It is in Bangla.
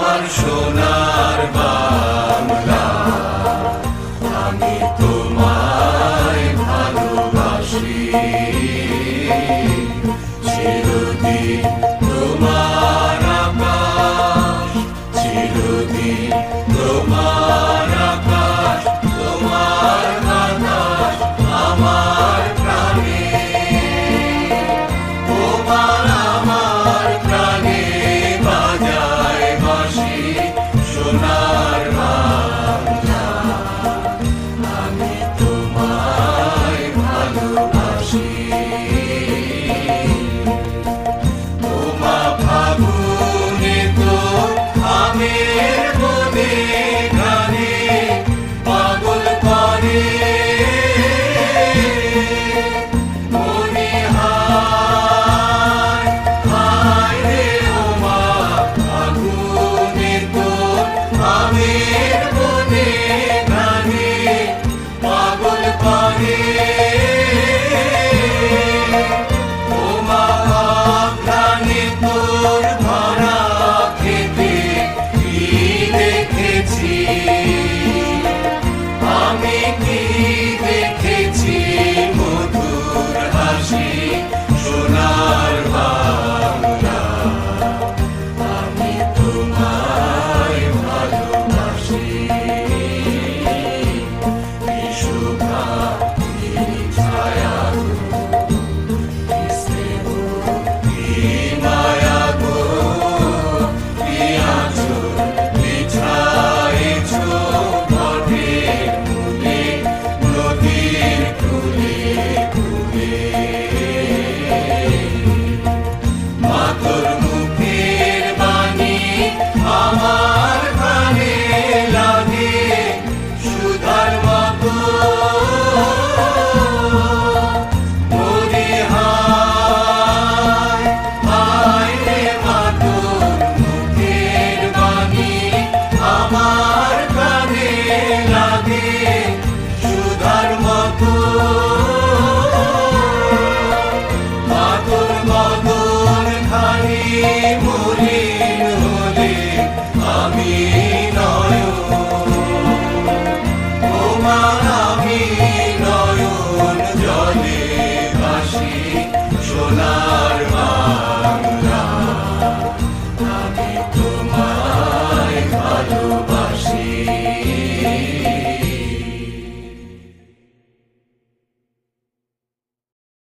আমার সোনার বা poder. জলে ভাসি সোনার বাংলা।